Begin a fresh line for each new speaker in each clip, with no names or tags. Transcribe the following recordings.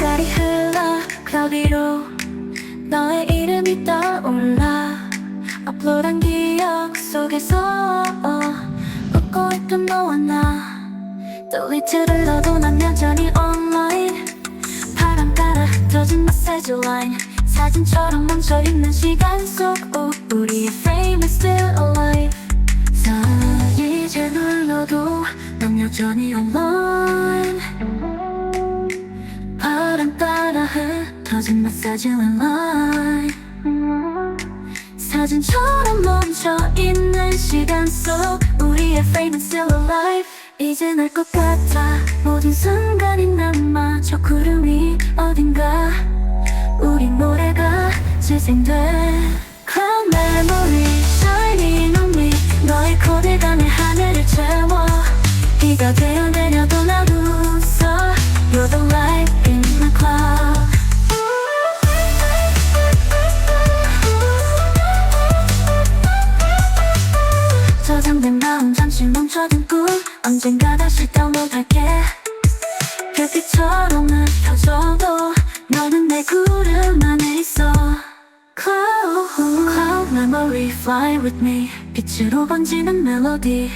햇살이 흘러 클럽 위로 너의 이름이 떠올라 업로드한 기억 속에서 웃고 있던 너와 나 또위트를 너도 난 여전히 온라인 바람 따라 터진 메시지 라인 사진처럼 멈춰있는 시간 속 우리의 frame is still alive 자 이제 눌러도 난 여전히 온라인 흩어진 메시지 라인 사진처럼 멈춰 있는 시간 속 우리의 is still alive. 이제 날것 같아. 모든 순간이 남아. 저 구름 위 어딘가. 우리 노래가 재생돼. Cloud memory shining on me. 너의 내 하늘을 채워. 비가 되어 내려도 난 웃어. You're the light in my cloud 잠시 멈춰둔 꿈 언젠가 다시 다운로드할게 별빛처럼 흩어져도 너는 내 구름 안에 있어 Cloud, cloud memory fly with me 빛으로 번지는 멜로디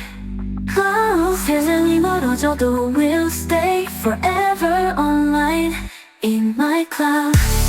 Cloud 세상이 멀어져도 we'll stay forever online in my cloud